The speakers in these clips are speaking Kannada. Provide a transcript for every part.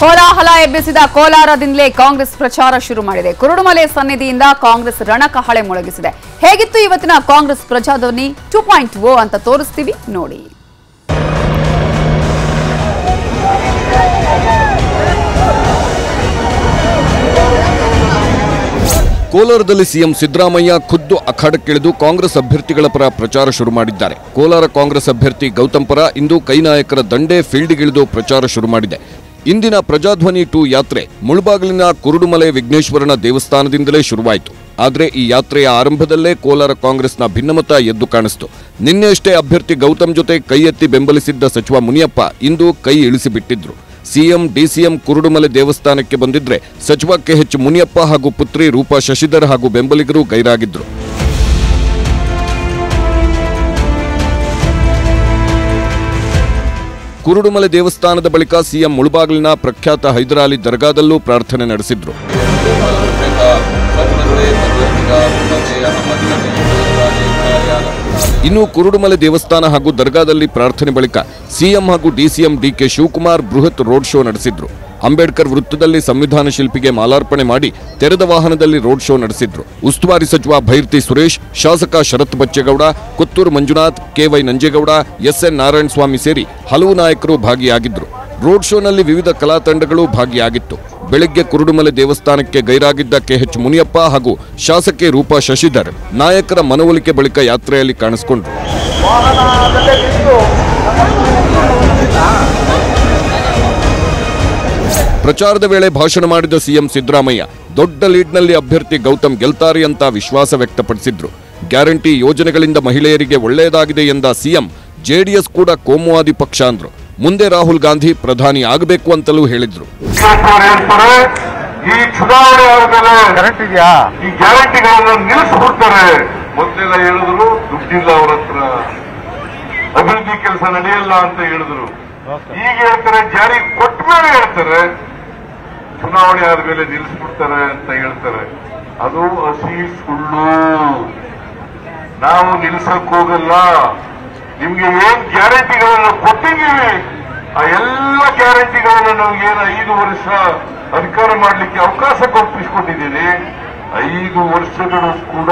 ಕೋಲಾಹಲ ಎಬ್ಬಿಸಿದ ಕೋಲಾರದಿಂದಲೇ ಕಾಂಗ್ರೆಸ್ ಪ್ರಚಾರ ಶುರು ಮಾಡಿದೆ. ಕುರುಡುಮಲೆ ಸನ್ನಿಧಿಯಿಂದ ಕಾಂಗ್ರೆಸ್ ರಣಕಹಳೆ ಮೊಳಗಿಸಿದೆ. ಹೇಗಿತ್ತು ಇವತ್ತಿನ Congress Prajadhwani two point O ಅಂತ ತೋರಿಸ್ತೀವಿ ನೋಡಿ. ಕೋಲಾರದಲ್ಲಿ ಸಿಎಂ ಸಿದ್ದರಾಮಯ್ಯ ಖುದ್ದು ಅಖಾಡಕ್ಕಿಳಿದು ಕಾಂಗ್ರೆಸ್ ಅಭ್ಯರ್ಥಿಗಳ ಪರ ಪ್ರಚಾರ ಶುರು ಮಾಡಿದ್ದಾರೆ. ಕೋಲಾರ ಕಾಂಗ್ರೆಸ್ ಅಭ್ಯರ್ಥಿ ಗೌತಮ್ ಪರ ಇಂದು ಕೈ ನಾಯಕರ ದಂಡೆ ಫೀಲ್ಡ್ಗಿಳಿದು ಪ್ರಚಾರ ಶುರು ಮಾಡಿದೆ. ಇಂದಿನ ಪ್ರಜಾಧ್ವನಿ ಟೂ ಯಾತ್ರೆ ಮುಳಬಾಗಿಲಿನ ಕುರುಡುಮಲೆ ವಿಘ್ನೇಶ್ವರನ ದೇವಸ್ಥಾನದಿಂದಲೇ ಶುರುವಾಯಿತು. ಆದರೆ ಈ ಯಾತ್ರೆಯ ಆರಂಭದಲ್ಲೇ ಕೋಲಾರ ಕಾಂಗ್ರೆಸ್ನ ಭಿನ್ನಮತ ಎದ್ದು ಕಾಣಿಸ್ತು. ನಿನ್ನೆಯಷ್ಟೇ ಅಭ್ಯರ್ಥಿ ಗೌತಮ್ ಜೊತೆ ಕೈ ಎತ್ತಿ ಬೆಂಬಲಿಸಿದ್ದ ಸಚಿವ ಮುನಿಯಪ್ಪ ಇಂದು ಕೈ ಇಳಿಸಿಬಿಟ್ಟಿದ್ರು. ಸಿಎಂ, ಡಿಸಿಎಂ ಕುರುಡುಮಲೆ ದೇವಸ್ಥಾನಕ್ಕೆ ಬಂದಿದ್ರೆ ಸಚಿವ ಕೆಎಚ್ ಮುನಿಯಪ್ಪ ಹಾಗೂ ಪುತ್ರಿ ರೂಪಾ ಶಶಿಧರ್ ಹಾಗೂ ಬೆಂಬಲಿಗರು ಗೈರಾಗಿದ್ರು. ಕುರುಡುಮಲೆ ದೇವಸ್ಥಾನದ ಬಳಿಕ ಸಿಎಂ ಮುಳುಬಾಗಿಲಿನ ಪ್ರಖ್ಯಾತ ಹೈದರಾಲಿ ದರ್ಗಾದಲ್ಲೂ ಪ್ರಾರ್ಥನೆ ನಡೆಸಿದ್ರು. ಇನ್ನು ಕುರುಡುಮಲೆ ದೇವಸ್ಥಾನ ಹಾಗೂ ದರ್ಗಾದಲ್ಲಿ ಪ್ರಾರ್ಥನೆ ಬಳಿಕ ಸಿಎಂ ಹಾಗೂ ಡಿಸಿಎಂ ಡಿಕೆ ಶಿವಕುಮಾರ್ ಬೃಹತ್ ರೋಡ್ ಶೋ ನಡೆಸಿದ್ರು. ಅಂಬೇಡ್ಕರ್ ವೃತ್ತದಲ್ಲಿ ಸಂವಿಧಾನ ಶಿಲ್ಪಿಗೆ ಮಾಲಾರ್ಪಣೆ ಮಾಡಿ ತೆರೆದ ವಾಹನದಲ್ಲಿ ರೋಡ್ ಶೋ ನಡೆಸಿದ್ರು. ಉಸ್ತುವಾರಿ ಸಚಿವ ಭೈರ್ತಿ ಸುರೇಶ್, ಶಾಸಕ ಶರತ್ ಬಚ್ಚೇಗೌಡ, ಕುತ್ತೂರು ಮಂಜುನಾಥ್, ಕೆವೈ ನಂಜೇಗೌಡ, ಎಸ್ಎನ್ ನಾರಾಯಣಸ್ವಾಮಿ ಸೇರಿ ಹಲವು ನಾಯಕರು ಭಾಗಿಯಾಗಿದ್ರು. ರೋಡ್ ಶೋನಲ್ಲಿ ವಿವಿಧ ಕಲಾ ತಂಡಗಳು ಭಾಗಿಯಾಗಿತ್ತು. ಬೆಳಗ್ಗೆ ಕುರುಡುಮಲೆ ದೇವಸ್ಥಾನಕ್ಕೆ ಗೈರಾಗಿದ್ದ ಕೆಎಚ್ ಮುನಿಯಪ್ಪ ಹಾಗೂ ಶಾಸಕಿ ರೂಪಾ ಶಶಿಧರ್ ನಾಯಕರ ಮನವೊಲಿಕೆ ಬಳಿಕ ಯಾತ್ರೆಯಲ್ಲಿ ಕಾಣಿಸಿಕೊಂಡ್ರು. ಪ್ರಚಾರದ ವೇಳೆ ಭಾಷಣ ಮಾಡಿದ ಸಿಎಂ ಸಿದ್ದರಾಮಯ್ಯ ದೊಡ್ಡ ಲೀಡ್ನಲ್ಲಿ ಅಭ್ಯರ್ಥಿ ಗೌತಮ್ ಗೆಲ್ತಾರೆ ಅಂತ ವಿಶ್ವಾಸ ವ್ಯಕ್ತಪಡಿಸಿದ್ರು. ಗ್ಯಾರಂಟಿ ಯೋಜನೆಗಳಿಂದ ಮಹಿಳೆಯರಿಗೆ ಒಳ್ಳೆಯದಾಗಿದೆ ಎಂದ ಸಿಎಂ ಜೆಡಿಎಸ್ ಕೂಡ ಕೋಮುವಾದಿ ಪಕ್ಷ ಅಂದ್ರು. ಮುಂದೆ ರಾಹುಲ್ ಗಾಂಧಿ ಪ್ರಧಾನಿ ಆಗಬೇಕು ಅಂತಲೂ ಹೇಳಿದ್ರು. ಈ ಚುನಾವಣೆ ಕರೆಕ್ಟ್ ಇದೆಯಾ? ಈ ಗ್ಯಾರಂಟಿಗಳನ್ನ ನಿಲ್ಲಿಸ್ಬಿಡ್ತಾರೆ. ಮೊದಲೆಲ್ಲ ಹೇಳಿದ್ರು ದುಡ್ಡಿಲ್ಲ ಅವ್ರ ಹತ್ರ. ಅಭಿವೃದ್ಧಿ ಕೆಲಸ ನಡೆಯಲ್ಲ ಅಂತ ಹೇಳಿದ್ರು. ಈಗ ಹೇಳ್ತಾರೆ ಜಾರಿ ಕೊಟ್ಟ ಮೇಲೆ ಹೇಳ್ತಾರೆ. ಚುನಾವಣೆ ಆದ್ಮೇಲೆ ನಿಲ್ಲಿಸ್ಬಿಡ್ತಾರೆ ಅಂತ ಹೇಳ್ತಾರೆ. ಅದು ಹಸಿ ಸುಳ್ಳು ನಾವು ನಿಲ್ಸಕ್ ಹೋಗಲ್ಲ. ನಿಮ್ಗೆ ಏನ್ ಗ್ಯಾರಂಟಿಗಳನ್ನು ಕೊಟ್ಟಿದ್ದೀವಿ? ಆ ಎಲ್ಲ ಗ್ಯಾರಂಟಿಗಳನ್ನು ನಾವು ಏನು ಐದು ವರ್ಷ ಅಧಿಕಾರ ಮಾಡಲಿಕ್ಕೆ ಅವಕಾಶ ಕಲ್ಪಿಸಿಕೊಟ್ಟಿದ್ದೀನಿ ಐದು ವರ್ಷಗಳು ಕೂಡ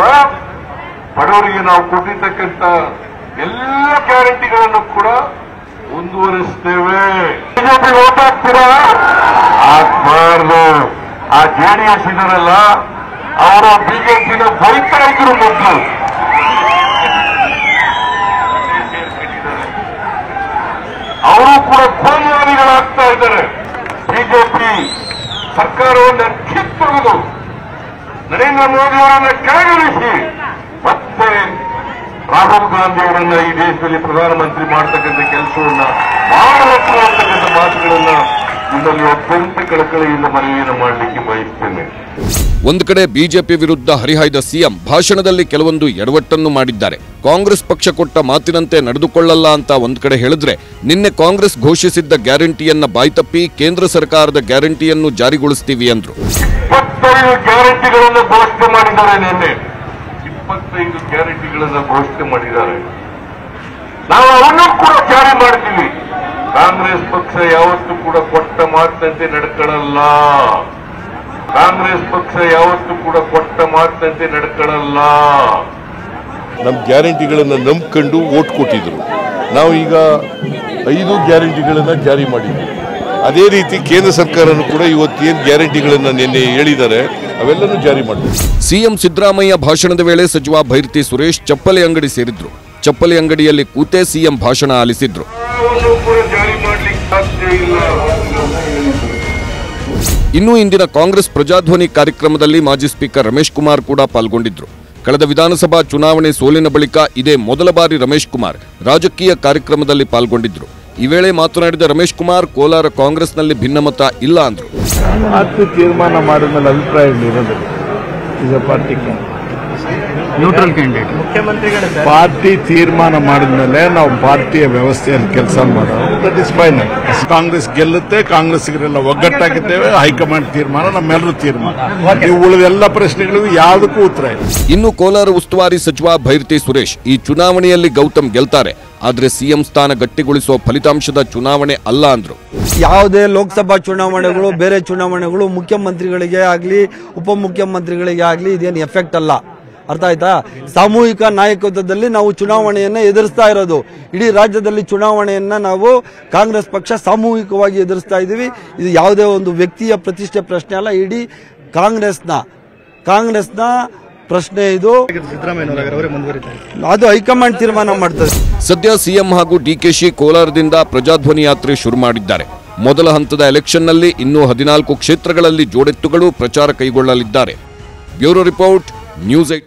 ಬಡವರಿಗೆ ನಾವು ಕೊಟ್ಟಿರ್ತಕ್ಕಂಥ ಎಲ್ಲ ಗ್ಯಾರಂಟಿಗಳನ್ನು ಕೂಡ ಮುಂದುವರಿಸ್ತೇವೆ ಬಿಜೆಪಿ ಓಟ್ ಹಾಕ್ತೀರಾ? ಆ ಜೆಡಿಎಸ್ ಇದರಲ್ಲ ಅವರು ಬಿಜೆಪಿನ ಬೈತಾ ಇದ್ರು ಮೊದಲು ಅವರು ಕೂಡ ಕೋಮುವಾದಿಗಳಾಗ್ತಾ ಇದ್ದಾರೆ. ಬಿಜೆಪಿ ಸರ್ಕಾರವನ್ನು ಕಿತ್ತೊಗೆದು ನರೇಂದ್ರ ಮೋದಿ ಅವರನ್ನು ಕೆಳಗಿಳಿಸಿ ಮತ್ತೆ ರಾಹುಲ್ ಗಾಂಧಿ ಅವರನ್ನ ಈ ದೇಶದಲ್ಲಿ ಪ್ರಧಾನಮಂತ್ರಿ ಮಾಡತಕ್ಕಂಥ ಕೆಲಸವನ್ನ ಮಾಡಬೇಕು ಅಂತಕ್ಕಂಥ ಮಾತುಗಳನ್ನ ನಿಮ್ಮಲ್ಲಿ ಅತ್ಯಂತ ಕಳಕಳಿಯಿಂದ ಮನವಿಯನ್ನು ಮಾಡಲಿಕ್ಕೆ ಬಯಸ್ತೇನೆ. ಒಂದು ಕಡೆ ಬಿಜೆಪಿ ವಿರುದ್ಧ ಹರಿಹಾಯ್ದ ಸಿಎಂ ಭಾಷಣದಲ್ಲಿ ಕೆಲವೊಂದು ಎಡವಟ್ಟನ್ನು ಮಾಡಿದ್ದಾರೆ. ಕಾಂಗ್ರೆಸ್ ಪಕ್ಷ ಕೊಟ್ಟ ಮಾತಿನಂತೆ ನಡೆದುಕೊಳ್ಳಲ್ಲ ಅಂತ ಒಂದ್ ಕಡೆ ಹೇಳಿದ್ರೆ ನಿನ್ನೆ ಕಾಂಗ್ರೆಸ್ ಘೋಷಿಸಿದ್ದ ಗ್ಯಾರಂಟಿಯನ್ನ ಬಾಯ್ತಪ್ಪಿ ಕೇಂದ್ರ ಸರ್ಕಾರದ ಗ್ಯಾರಂಟಿಯನ್ನು ಜಾರಿಗೊಳಿಸ್ತೀವಿ ಅಂದ್ರು. ಇಪ್ಪತ್ತೈದು ಗ್ಯಾರಂಟಿಗಳನ್ನು ಘೋಷಣೆ ಮಾಡಿದ್ದಾರೆ ನಿನ್ನೆ. ಇಪ್ಪತ್ತೈದು ಗ್ಯಾರಂಟಿಗಳನ್ನು ಘೋಷಣೆ ಮಾಡಿದ್ದಾರೆ. ನಾವು ಅವನ್ನೂ ಕೂಡ ಜಾರಿ ಮಾಡ್ತೀವಿ ಕಾಂಗ್ರೆಸ್ ಪಕ್ಷ ಯಾವತ್ತೂ ಕೂಡ ಕೊಟ್ಟ ಮಾತಿನಂತೆ ನಡ್ಕೊಳ್ಳಲ್ಲ ಕಾಂಗ್ರೆಸ್ ಪಕ್ಷ ಯಾವತ್ತೂ ಕೂಡ ಕೊಟ್ಟ ಮಾತಿನಂತೆ ನಡ್ಕೊಳ್ಳಲ್ಲ ನಮ್ಮ ಗ್ಯಾರಂಟಿಗಳನ್ನು ನಂಬ್ಕೊಂಡು ಓಟ್ ಕೊಟ್ಟಿದ್ರು. ನಾವು ಈಗ ಐದು ಗ್ಯಾರಂಟಿಗಳನ್ನು ಜಾರಿ ಮಾಡಿದ್ವಿ. ಅದೇ ರೀತಿ ಕೇಂದ್ರ ಸರ್ಕಾರನೂ ಕೂಡ ಇವತ್ತೇನು ಗ್ಯಾರಂಟಿಗಳನ್ನು ನಿನ್ನೆ ಹೇಳಿದ್ದಾರೆ ಅವೆಲ್ಲನೂ ಜಾರಿ ಮಾಡಿದ್ರು. ಸಿಎಂ ಸಿದ್ದರಾಮಯ್ಯ ಭಾಷಣದ ವೇಳೆ ಸಚಿವ ಭೈರತಿ ಸುರೇಶ್ ಚಪ್ಪಲಿ ಅಂಗಡಿ ಸೇರಿದ್ರು. ಚಪ್ಪಲಿ ಅಂಗಡಿಯಲ್ಲಿ ಕೂತೇ ಸಿಎಂ ಭಾಷಣ ಆಲಿಸಿದ್ರು. ಇನ್ನು ಇಂದಿನ ಕಾಂಗ್ರೆಸ್ ಪ್ರಜಾಧ್ವನಿ ಕಾರ್ಯಕ್ರಮದಲ್ಲಿ ಮಾಜಿ ಸ್ಪೀಕರ್ ರಮೇಶ್ ಕುಮಾರ್ ಕೂಡ ಪಾಲ್ಗೊಂಡಿದ್ರು. ಕಳೆದ ವಿಧಾನಸಭಾ ಚುನಾವಣೆ ಸೋಲಿನ ಬಳಿಕ ಇದೇ ಮೊದಲ ಬಾರಿ ರಮೇಶ್ ಕುಮಾರ್ ರಾಜಕೀಯ ಕಾರ್ಯಕ್ರಮದಲ್ಲಿ ಪಾಲ್ಗೊಂಡಿದ್ರು. ಈ ವೇಳೆ ಮಾತನಾಡಿದ ರಮೇಶ್ ಕುಮಾರ್, ಕೋಲಾರ ಕಾಂಗ್ರೆಸ್ನಲ್ಲಿ ಭಿನ್ನಮತ ಇಲ್ಲ ಅಂದ್ರು. ತೀರ್ಮಾನ ಮಾಡಿದ ಮೇಲೆ ಅಭಿಪ್ರಾಯ ನ್ಯೂಟ್ರಲ್ ಕ್ಯಾಂಡಿಡೇಟ್ ಪಾರ್ಟಿ ತೀರ್ಮಾನ ಮಾಡಿದ್ಮೇಲೆ ನಾವು ಪಾರ್ಟಿಯ ವ್ಯವಸ್ಥೆಯಲ್ಲಿ ಕೆಲಸ ಮಾಡೋದು. ದಟ್ ಇಸ್ ಫೈನಲ್ ಕಾಂಗ್ರೆಸ್ ಗೆಲ್ಲುತ್ತೆ ಕಾಂಗ್ರೆಸ್ಗರೆಲ್ಲ ಒಗ್ಗಟ್ಟಾಗಿದ್ದೇವೆ ಹೈಕಮಾಂಡ್ ತೀರ್ಮಾನ ನಮ್ಮೆಲ್ಲರೂ ತೀರ್ಮಾನ. ನೀವು ಉಳಿದ ಎಲ್ಲ ಪ್ರಶ್ನೆಗಳಿಗೂ ಯಾವುದಕ್ಕೂ ಉತ್ತರ ಇಲ್ಲ. ಇನ್ನು ಕೋಲಾರ ಉಸ್ತುವಾರಿ ಸಚಿವ ಭೈರತಿ ಸುರೇಶ್ ಈ ಚುನಾವಣೆಯಲ್ಲಿ ಗೌತಮ್ ಗೆಲ್ತಾರೆ. ಆದರೆ ಸಿಎಂ ಸ್ಥಾನ ಗಟ್ಟಿಗೊಳಿಸುವ ಫಲಿತಾಂಶದ ಚುನಾವಣೆ ಅಲ್ಲ ಅಂದ್ರು. ಯಾವುದೇ ಲೋಕಸಭಾ ಚುನಾವಣೆಗಳು ಬೇರೆ ಚುನಾವಣೆಗಳು ಮುಖ್ಯಮಂತ್ರಿಗಳಿಗೆ ಆಗಲಿ ಉಪಮುಖ್ಯಮಂತ್ರಿಗಳಿಗೆ ಆಗಲಿ ಇದೇನು ಎಫೆಕ್ಟ್ ಅಲ್ಲ. ಅರ್ಥ ಆಯ್ತಾ? ಸಾಮೂಹಿಕ ನಾಯಕತ್ವದಲ್ಲಿ ನಾವು ಚುನಾವಣೆಯನ್ನು ಎದುರಿಸ್ತಾ ಇರೋದು. ಇಡೀ ರಾಜ್ಯದಲ್ಲಿ ಚುನಾವಣೆಯನ್ನ ನಾವು ಕಾಂಗ್ರೆಸ್ ಪಕ್ಷ ಸಾಮೂಹಿಕವಾಗಿ ಎದುರಿಸ್ತಾ ಇದ್ದೀವಿ ಇದು ಯಾವುದೇ ಒಂದು ವ್ಯಕ್ತಿಯ ಪ್ರತಿಷ್ಠೆ ಪ್ರಶ್ನೆ ಅಲ್ಲ, ಇಡೀ ಕಾಂಗ್ರೆಸ್ನ. ಕಾಂಗ್ರೆಸ್ನ ಪ್ರಶ್ನೆ ಇದು. ಅದು ಹೈಕಮಾಂಡ್ ತೀರ್ಮಾನ ಮಾಡ್ತದೆ. ಸದ್ಯ ಸಿಎಂ ಹಾಗೂ ಡಿಕೆಶಿ ಕೋಲಾರದಿಂದ ಪ್ರಜಾಧ್ವನಿ ಯಾತ್ರೆ ಶುರು ಮಾಡಿದ್ದಾರೆ. ಮೊದಲ ಹಂತದ ಎಲೆಕ್ಷನ್ನಲ್ಲಿ ಇನ್ನೂ ಹದಿನಾಲ್ಕು ಕ್ಷೇತ್ರಗಳಲ್ಲಿ ಜೋಡೆತ್ತುಗಳು ಪ್ರಚಾರ ಕೈಗೊಳ್ಳಲಿದ್ದಾರೆ. Bureau report, news eight.